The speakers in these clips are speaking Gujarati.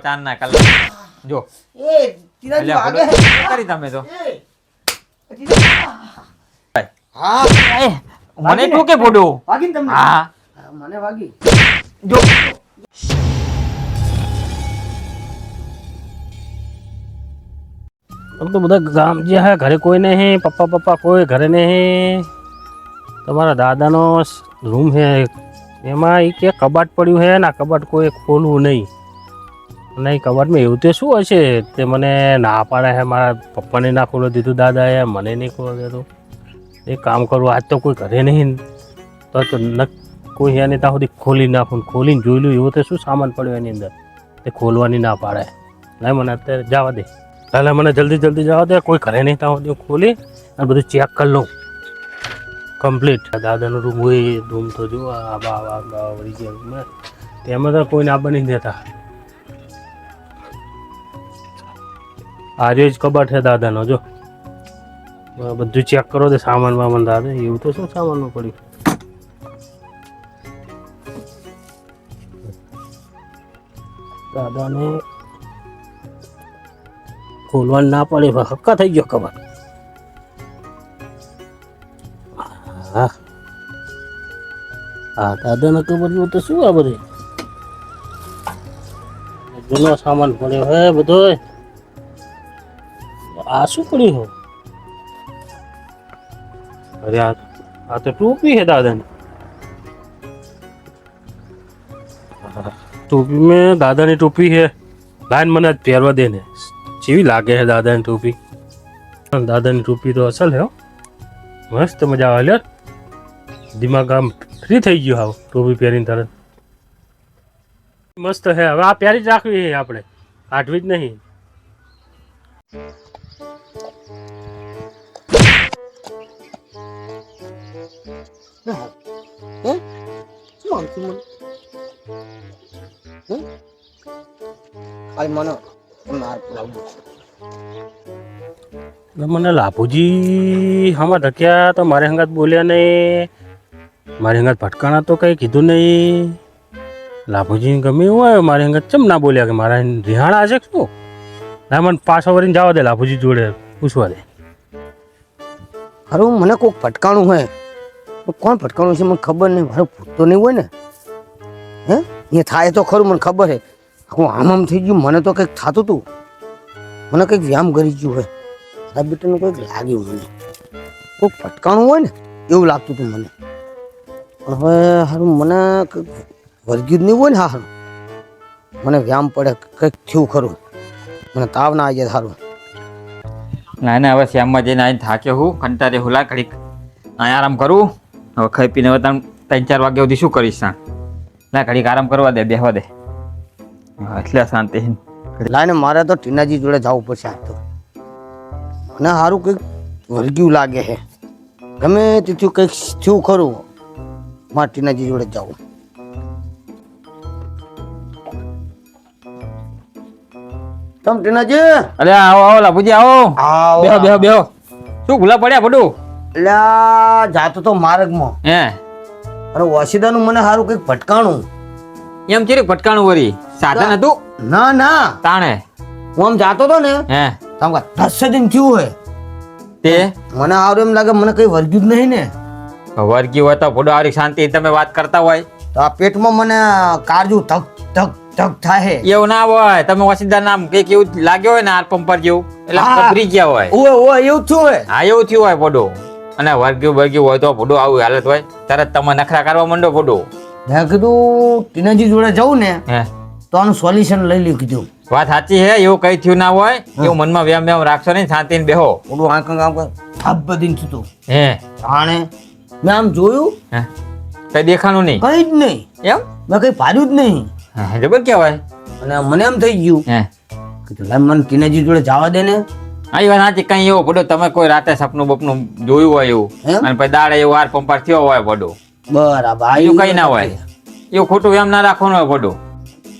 ચાર ના કલાક જો એ ટીનાજી અલ્યા વાગે ભડો, શું કરી તમે તો એ, ટીનાજી. હા એ, મને તું કે ભોડો વાગી ને તમને હા હા, મને વાગી જો अब तो બધા ગામ જે હે ઘરે કોઈ નહીં પપ્પા પપ્પા કોઈ ઘરે નહીં તમારા દાદાનો રૂમ છે એમાં એ કે કબાટ પડ્યું છે ને આ કબાટ કોઈ ખોલવું નહીં એ કબાટમાં એવું તે શું હશે? તે મને ના પાડે છે મારા પપ્પાને ના ખોલો દીધું દાદાએ મને નહીં ખોલો દીધું એ કામ કરું, આજ તો કોઈ ઘરે નહીં. તો ન કોઈ એને ત્યાં સુધી ખોલી નાખું ખોલીને જોઈ લઉં, એવો તો શું સામાન પડ્યો એની અંદર? તે ખોલવાની ના પાડે. નહીં મને અત્યારે જવા દે. એટલે મને જલ્દી જલ્દી જવા દે. કોઈ ઘરે નહીં, ત્યાં સુધી ખોલી અને બધું ચેક કરી લઉં. કમ્પ્લીટ દાદાનું રૂમ હોય રૂમ તો જો આ બા વળી ગયા. તેમાં તો કોઈને આ બની દેતા. આજે જ કબાટ છે દાદાનો, જો. બધું ચેક કરો તો સામાન વામાન દાદા, એવું તો શું સામાનમાં પડ્યું? દાદાને ખોલવાનું ના પડે હક્કા થઈ ગયો કબાટ. હા. હા દાદાના કબાટમાં તો શું આ બધે? જૂનો સામાન પડ્યો હે બધો આ શું પડ્યું હો? અરે આ આ તો ટોપી હે દાદાની. ટોપી મેં દાદાની ટોપી હે. લાઈન મને જ પહેરવા દે ને. જેવી લાગે છે દાદાની ટોપી. દાદાની ટોપી તો અસલ હે. મસ્ત મજા આવે લ્યો. દિમાગ આમ ફ્રી થઈ ગયો હાવ ટોપી પહેરીને તરત. મસ્ત હે. હવે આ પહેરી જ રાખવી છે આપણે. આઠવી જ નહીં. હે? શું માંગતું મને? હે? ખાલી મને માર મને લાભુજી હમણાં ઢક્યા તો મારે હંગાત બોલ્યા નહીં. મારી હંગાત ભટકાણા તો કંઈ કીધું નહીં. લાભુજી ગમે એવું આવ્યો મારી હંગાત ચમ ના બોલ્યા કે મારા રિહાણા છે શું? ના મને પાછો વળીને જવા દે લાભુજી જોડે પૂછવા દે. ખરું મને કોઈક ભટકાણું હોય કોણ ભટકાણું છે? મને ખબર નહીં. મારો ભૂત નહીં હોય ને. હે? અહીંયા થાય તો ખરું, મને ખબર છે. હું આમ આમ થઈ ગયું. મને તો કંઈક થતું હતું મને કંઈક વ્યાયામ કરી ગયું હોય. આ બેટાનું કંઈક લાગ્યું મને. કોઈ ભટકાણું હોય ને, એવું લાગતું હતું મને. પણ હવે હારું, મને કંઈક વર્ગ્યું નહીં હોય ને, હા સારું મને વ્યાયામ પડે, કંઈક થયું ખરું. મને તાવ ના આવી જાય સારું ના ના, હવે શ્યામમાં જઈને આવીને થાક્યો હું. કંટાળે હું લા ઘડીક આરામ કરું. હવે ખાઈ પીને હવે તને ત્રણ ચાર વાગ્યા સુધી શું કરીશ સાં ના ઘડીક આરામ કરવા દે બેહવા દે. એટલે શાંતિ લાઈને મારે તો ટીનાજી જોડે જવું પડશે આજ તો. મને સારું કંઈક વર્ગ્યું લાગે છે. ગમે તેથી કંઈક થયું ખરું મારે ટીનાજી જોડે જવું. તમ ટીનાજી? અરે આવો આવો લાભુજી આવો. આવો બેહો બેહો બેહો. શું ભૂલા પડ્યા પડું અલ્યા જાતો તો માર્ગમાં. હે? અરે વાસીદાનું મને સારું કંઈક ભટકાણું. એમ ચીરી ભટકાણું વરી? સાધન હતું? ના ના. તાણે? હું આમ જાતો તો ને હે? તમ દસ દિન થયું હોય. તે? મને સારું એમ લાગે મને કંઈ વર્ગ્યું જ નહીં ને. વર્ગ્યું હોય તો ભોડો આરી શાંતિ તમે વાત કરતા હોય. તો આ પેટમાં મને કાળજું ધક ધક ધક થાય એવું ના હોય. તમે વસીદા નામ કંઈક એવું લાગ્યો હોય ને આર પંપર જેવું? એટલે હા. ગભરી ગયા હોય. ઓય ઓય એવું થયું હોય. હા એવું થયું હોય ભોડો. અને વર્ગ્યું બર્ગ્યું હોય તો ભોડો આવું હાલત હોય. તરત તમે નખરા કરવા માંડો ભોડો. મેં કીધું ટીનાજી જોડે જવું ને હે. તો આનું સોલ્યુશન લઈ લ્યું કીધું. વાત સાચી હે એવું કઈ થયું ના હોય. એવું મનમાં વ્યામ વ્યામ રાખશો નહીં શાંતિને બેહો. ઓલું આંખ આંખ થાપ બધી થતું હે. જાણે મેં આમ જોયું. કઈ દેખાણું નહીં. કઈ જ નહીં. એમ? મેં કઈ પાડ્યું જ નહીં. જબર કહેવાય. અને મને એમ થઈ ગયું હે. કીધું મને ટીનાજી જોડે જવા દે ને. આ વાત સાચી કઈ એવું બધું તમે કોઈ રાતે સપનું બપનું જોયું હોય એવું? અને પછી દાડે એવું આર પંપાર થયો હોય ભોડો બરાબર એવું કઈ ના હોય. એવું ખોટું એમ ના રાખવાનું હોય ભોડો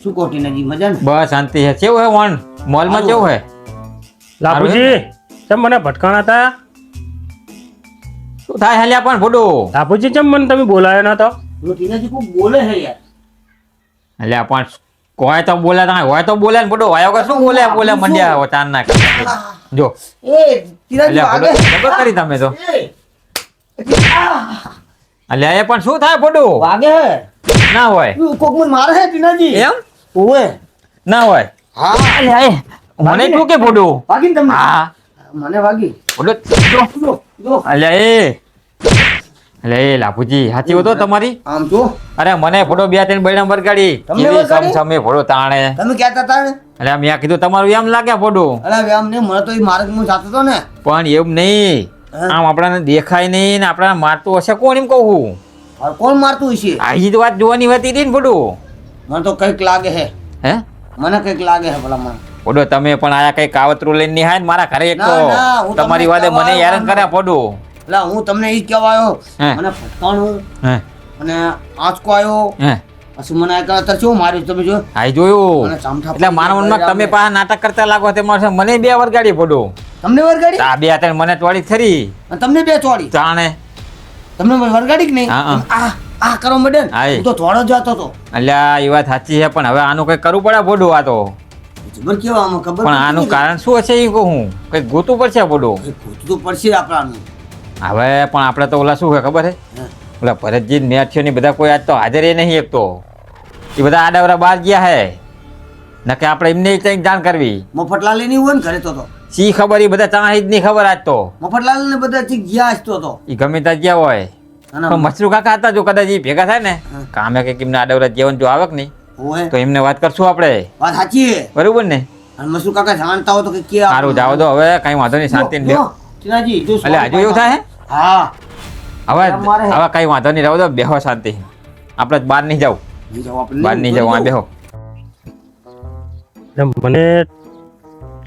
શું કહો ટીનાજી મજા ને? બસ શાંતિ છે. કેવું હે વણ? મોલમાં કેવું હે? લાભુજી તમે મને ભટકાણા હતા શું થાય હાલ્યા પણ ભોડો લાભુજી ચમ મને તમે બોલાયો નતો? રોટી ટીનાજી કોઈ બોલે હે યાર. હાલ્યા પણ કોઈ તો બોલે તમે હોય તો બોલે ને પડો વાયો કે શું બોલે બોલે મંડ્યા હો તાન ના જો. એ ખબર કરી તમે તો. અલ્યા એ પણ શું થાય પડો વાગે ના હોય. કોક મને મારે હે ટીનાજી એમ? ઓવે. ના હોય. હા. અલ્યા એ મને શું કે પડો વાગી તમને? હા. મને વાગી. પડો જો. જો જો. અલ્યા એ. એ લાભુજી સાચી હતો તમારી? આમ જો. અરે મને ફોટો બે ત્રણ બૈડા વરગાડી કેવી વરગાડી? સમસમે ફોટો તાણે. તમે કહેતા હતા અરે મેં કીધું તમારું એમ લાગે ફોટો? અરે આમ ને મને તો એ માર્ગમાં જાતો તો ને. પણ એમ નહીં. આમ આપણાને દેખાય નહીં ને આપણાને મારતું હશે કોણ એમ કહું કોણ મારતું હશે? આજી તો વાત જોવાની હતી હતી ને ફોટો. મને તો કંઈક લાગે હે. હે? મને કંઈક લાગે હે ભલા મને ફોટો તમે પણ આયા કઈ કાવતરું લઈને નિહાય મારા ઘરે એક તમારી વાતે મને હેરાન આવ્યો કરે ફોટો. એટલે હું તમને એ કહેવા આવ્યો મને ફટકાણું અને આંચકો આવ્યો. હે. પછી મને અત્યારે શું માર્યું તમે જો. હા જોયું. એટલે મારા મનમાં તમે પાસે નાટક કરતા લાગો તે મારે મને બે વરગાડી પડો. તમને વરગાડી? આ બે ત્રણ મને ચોડી ખરી તમને બે ચોડી જાણે. તમને વરગાડી કે નહીં? હા, હા. આ આ કરો મડે હા. હું તો થોડો જતો હતો અલ્યા એ વાત સાચી છે પણ હવે આનું કઈ કરવું પડે ફોટો આ તો. ખબર કેવા આમાં ખબર પણ આનું કારણ શું હશે એ કહું કઈ ગોતું પડશે ફોટો ગોતું તો પડશે આપણાનું. હવે પણ આપણે તો ઓલા શું છે ખબર છે. ઓલા ભરતજી ને બધા કોઈ આજ તો હાજર એ નહીં એક તો. એ બધા આડાવરા બહાર ગયા હે. નકે આપણે એમને કંઈક જાણ કરવી. મફતલાલની હોય ને ઘરે તો સી ખબર? એ બધા ચાહી જ નહીં ખબર આજ તો. મફતલાલ ને બધા ગયા જ તો એ ગમે ત્યાં ગયા હોય. મસરૂ કાકા હતા જો કદાચ એ ભેગા થાય ને કામે કે એમને આડાવરા જીવન જો આવે કે નહીં તો એમને વાત કરશું આપણે. વાત સાચી બરોબર ને? અને કાકા જાણતા હો તો કે સારું જાવ દો હવે કઈ વાંધો નહીં શાંતિ એટલે હજુ એવું થાય હા. હવે હવે કઈ વાંધો નહીં રહો દો બેહો શાંતિ. આપણે બહાર નહીં જાવ બાર બહાર નહીં જાવ બેહો. મને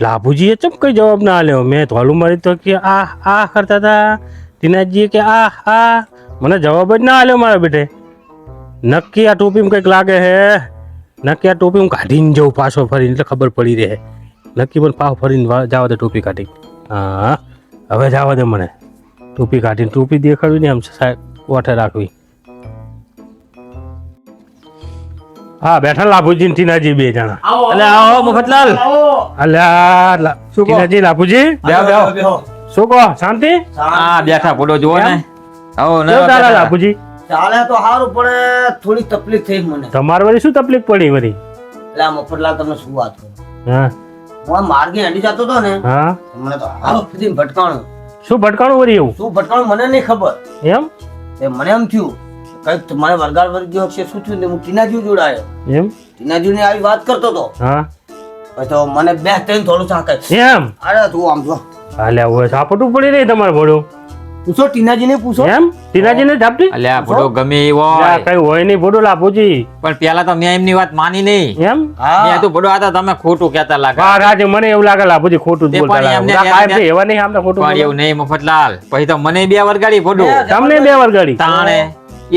લાભુજીએ ચમ કઈ જવાબ ના આલ્યો મેં ધોલું મારી તો કે આ આ કરતા હતા ટીનાજીએ કે આ આ. મને જવાબ જ ના આલ્યો મારા બેટે. નક્કી આ ટોપીમાં કંઈક લાગે હે? નક્કી આ ટોપી હું કાઢીને જઉં પાછો ફરીને એટલે ખબર પડી રહે. નક્કી પણ પાછો ફરીને જવા દે ટોપી કાઢી. હા હવે જવા દે મને. ટોપી કાઢીને ટોપી દેખાડવી ને આમ સાહેબ ઓઠે રાખવી. હા બેઠા લાભુજી ટીનાજી બે જણા. એટલે આવો મફતલાલ અલ્યા શું ટીનાજી લાભુજી? બેહો બેહો. શું કહો? શાંતિ? હા બેઠા ફોટો જુઓ ને. આવો ને લાભુજી? ચાલે તો સારું પણ થોડી તકલીફ થઈ મને. તમારે વળી શું તકલીફ પડી વળી? એટલે આ મફતલાલ તમને શું વાત કરું? હા. હું આ માર્ગે હડી જતો હતો ને હા. મને તો હાલો સુધી ભટકાણું. શું ભટકાણું વળી એવું? શું ભટકાણું? મને નહીં ખબર. એમ? એ મને એમ થયું કંઈક મને વરગાડ વર્ગ્યો છે શું થયું ને? હું ટીનાજી જોડે આવ્યો એમ? ટીનાજી ને આવી વાત કરતો હતો હા. તો મને બે ત્રણ થોડું સાંકળ એમ? અરે તું આમ જો. હાલે હવે સાપટું પડી રહી તમારે ભોળું. પૂછો ટીનાજીને પૂછો. એમ? ટીનાજીને ઝાપટી? અલ્યા ફોટો ગમે એવો હોય. કઈ હોય નહીં ભોળું લાભોજી પણ પેલા તો મેં એમની વાત માની નહીં. એમ? મેં તો ફોટો હતા તમે ખોટું કહેતા લાગે. હા રાજે મને એવું લાગે લાભોજી ખોટું જ બોલતા લાગે. કાંઈ એવા નહીં આમને ખોટું પણ એવું નહીં મફતલાલ. પછી તો મને બે વરગાડી ફોટો તમને બે વરગાડી. તાણે.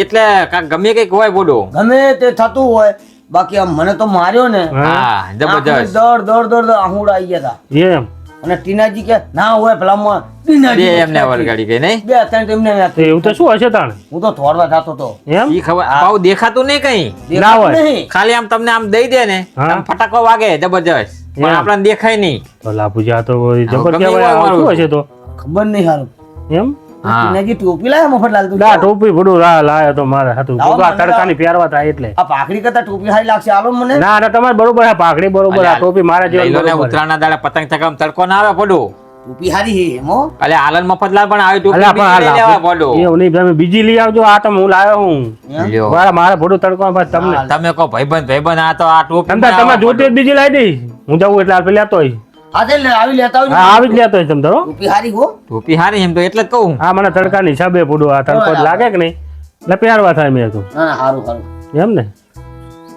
એટલે ગમે કંઈક હોય બોડો ગમે તે થતું હોય. બાકી આમ મને તો માર્યો ને. હા. હા જબરજસ્ત. દોડ દોડ દોડ આહુડા આવી ગયા હતા એમ. અને ટીનાજી કે ના હોય પેલામાં બે ટીનાજી એમને વળગાડી ગઈ નહીં? બે ત્રણ તો એમને તો એવું તો શું હશે તાણ? હું તો થોડવા જાતો તો. એમ? ઈ ખબર પાવ દેખાતું નહીં કઈ? ના હોય. ખાલી આમ તમને આમ દઈ દે ને આમ ફટાકો વાગે જબરજસ્ત. પણ આપણને દેખાય નહીં. તો લાપુજા તો જબર કહેવાય શું હશે તો? ખબર નહીં હારું. એમ? હા. ટોપી લાયા મફતલાલ તું ના ટોપી ભડું રા લાયો તો મારે હતું. લાવો તડકાની પહેરવા થાય એટલે. આ પાઘડી કરતા ટોપી હારી લાગશે આલો મને. ના ના તમારે બરોબર આ પાઘડી બરોબર આ ટોપી મારા જેવી બરોબર. ઉત્તરાયણના દાડે પતંગ ચગાવવામાં તડકો ના આવે પડું. ટોપી હારી હે એમો અલે આલન મફતલાલ પણ ટોપી પણ બીજી લઈ લેવા લાભુ- એવું નહીં તમે બીજી લઈ આવજો આ તો હું લાયો હું. મારે લ્યો. મારા ભડું તડકો પાછું તમને. તમે કહો ભાઈબંધ ભાઈબંધ આ તો આ ટોપી તમ તમે જોતી બીજી લાવી દઈ હું જાઉં એટલે આપણે લેતો હોય આવી લેતા હા આવી જ લેતો હોય તમ તારો ટોપી હારી હો. ટોપી હારી એમ તો એટલે જ કહું હા. મને તડકાની હિસાબે ભડું આ તડકો જ લાગે કે નહીં? એટલે પહેરવા થાય મેં કીધું ના ના હારું હારું. એમ ને?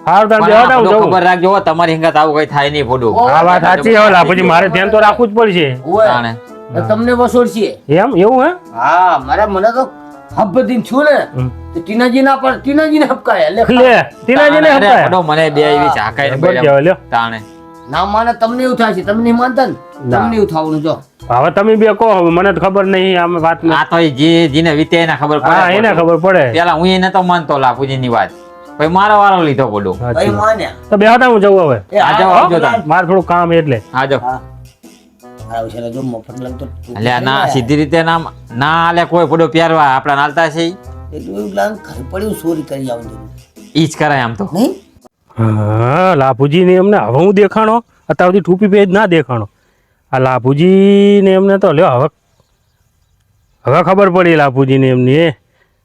હારું તાર પણ બેહો આ તાર હું બધું જાઉં ખબર રાખજો તમારી હિંગત આવું કઈ થાય નહીં પડું. આ વાત સાચી મારે ધ્યાન તો રાખવું જ પડશે. તાણે. તો તમને વસોડશે એમ એવું હે? હા મારા મને તો હબ્બદીન છું ને. તો ટીનાજી ના પણ ટીનાજી ને હપકાય લે ટીનાજી ને તાણે, મને બે એવી ઝાકાઈ ને બરાબર બળ્યા. કહેવાય, લ્યો. તાણે. ના માને તમને એવું થાય છે. તમને નહીં માનતા ને? તમને એવું થવાનું જો. હવે તમે બે કહો હવે મને તો ખબર નહીં આમ વાત આ તો જે જીને વીતે એને ખબર હા એને ખબર પડે. પેલા હું એને તો માનતો લાભુજી ની વાત. ભાઈ મારો વારો લીધો બોલો. ભાઈ માન્યા? તો બે હતા હું જવું હવે. આ જાઓ, આવજો મારે થોડું કામ એટલે. આ જો. હા. મારા વિશે જો મફત લાગતો એટલે ના સીધી રીતે ના ના આલે કોઈ પડો પ્યારવા આપણા નાલતા છે. એવું લાગે ઘરે પડ્યું ચોરી કરી આવવાનું. ઈ જ કરાય આમ તો. નહીં? હા લાભુજી ને એમને હવે હું દેખાણો? અત્યાર સુધી ટૂપી પેજ ના દેખાણો. આ લાભુજી ને એમને તો લ્યો, હવે હવે ખબર પડી લાભુજી ને એમની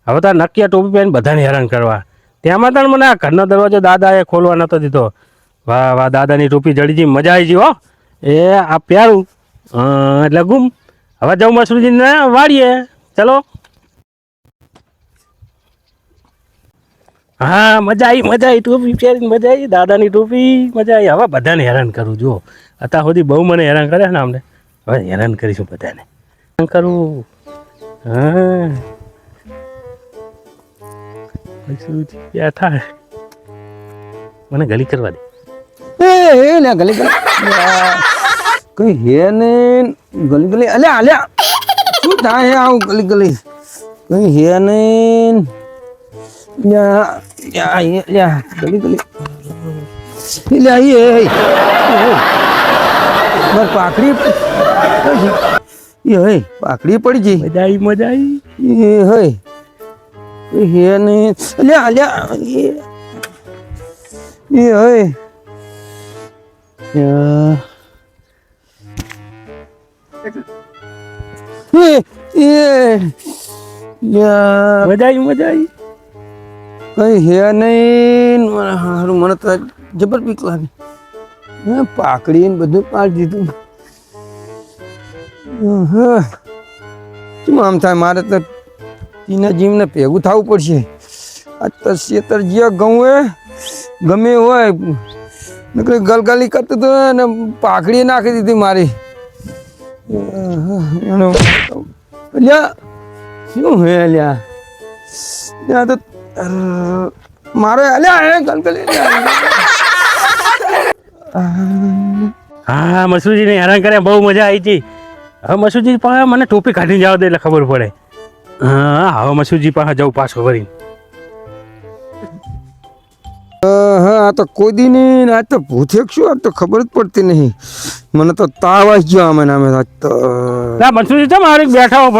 હવે તાર નક્કી ટોપી પહેરીને બધાને હેરાન કરવા. તેમાં તાર મને આ ઘરનો દરવાજો દાદાએ ખોલવા નહોતો દીધો. વાહ વાહ, દાદાની ટોપી જડી જી મજા આવી હો. એ, આ પ્યારું. એટલે ગુમ. હવે જાઉં મસરૂજીને વાળીએ. ચલો. હા, મજા આવી મજા આવી ટોપી પહેરી મજા આવી દાદાની ટોપી મજા આવી હવે બધાને હેરાન કરું જો અત્યાર સુધી બહુ મને હેરાન કરે ને અમને હવે હેરાન કરીશું બધાને. હેરાન કરું. હા. થાય. મને ગલી કરવા દે. એ એ, લે, ગલી ગલી. કઈ હે ને? ગલી ગલી. અલ્યા અલ્યા. શું થાય આવું ગલી ગલી? કઈ હે ને? યા યા ya, યા ગલી ગલી લ્યા એ એ માર પાકડી એ હે પાકડી પડી ગઈ મજા આવી એ હે. એ હે ને. અલ્યા અલ્યા એ એ હે. યા એ એ. યા. મજા આવી મજા આવી કઈ હે નહીં મને હારું મને તો જબર બીક લાગે હે પાકડી ને બધું પાડી દીધું શું આમ થાય મારે તો ટીના જીમને ભેગું થવું પડશે આ તો શેતર જ્યાં ઘઉં એ ગમે હોય નકરી ગલગલી કરતું હતું ને પાકડી નાખી દીધી મારી એનો શું હે અલ્યા ત્યાં તો મારે અલ્યા ગલગલી હા મસુજીને હેરાન કર્યા બહુ મજા આવી હતી. હવે મસુજી પાસે મને ટોપી કાઢીને જવા દે એટલે ખબર પડે. હા હવે મસુજી પાસે જવું પાછો વળી હા આ તો કોઈ દી નહીં આજ તો ભૂથેક શું આજ તો ખબર જ પડતી નહીં. મને તો તાવ આવી ગયો આમે નામે આજ તો ના મસુજી ચમ હારે બેઠા હો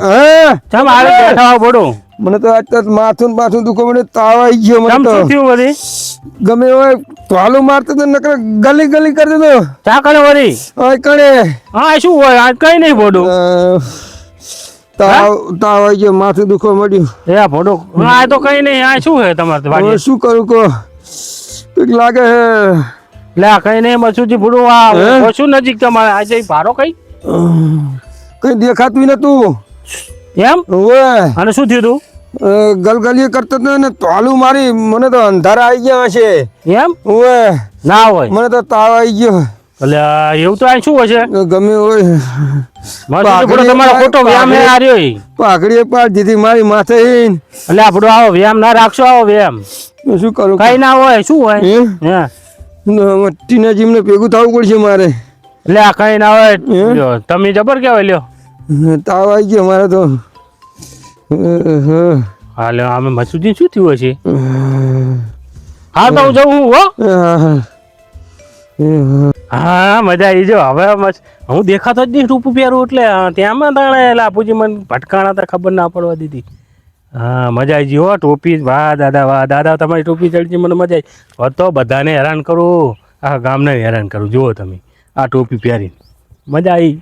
હે? ચમ હારે બેઠા હો મને તો આજકાલ માથું માથું દુખો મને તાવ આવી ગયો મને તો. થયું વળી? ગમે હોય તાલુ મારતો તો નકર ગલી ગલી કરી તો ચા કણે વળી? આ કણે. હા શું હોય? આજ કઈ નહીં ભોડું તાવ તાવ આવી ગયો માથું દુખો મળ્યું એ હા આ તો કઈ નહીં આ શું હે તમારે હવે શું કરું કો કંઈક લાગે હે. લે કઈ નહીં મસુજી ભોડું? આ ઓછું નજીક તમારે. આજે ભારો કઈ? કઈ દેખાતું નતું. એમ? ઓવે. અને શું થયું તું? ગલગલીએ કરતો હતો ને તાલુ મારી મને તો અંધારા આવી ગયા હશે. એમ? ઓવે. ના હોય. મને તો તાવ આવી ગયો. એટલે એવું તો આ શું હશે ગમે હોય. મસૂજી ભોડું તમારો ખોટો વ્યાયામ આ રહ્યો ઈ. પાડ દીધી મારી માથે એટલે આ ભોડું આવો વ્યાયામ ના રાખશો આવો વ્યાયામ શું કરું? કઈ ના હોય શું હોય? હે? ટીના જીમને ભેગું થવું પડશે મારે. એટલે આ કઈ ના હોય તમે જબર કેવાય લ્યો. તાવ આવી ગયો મારે તો. હાલે આમે મસૂજી શું થયું છે હા. તો હું જઉં હું હો. મજા આવી જો. હવે હું દેખાતો જ નહીં રૂપ પહેરું એટલે ત્યાંમાં તાણે લાપુજી મને ભટકાણા તો ખબર ના પડવા દીધી. હા મજા આવી ગઈ હો ટોપી વાહ દાદા વાહ દાદા તમારી ટોપી ચડી મને મજા આવી. હવે તો બધાને હેરાન કરું. આ ગામને હેરાન કરું. જુઓ તમે આ ટોપી પહેરીને. મજા આવી.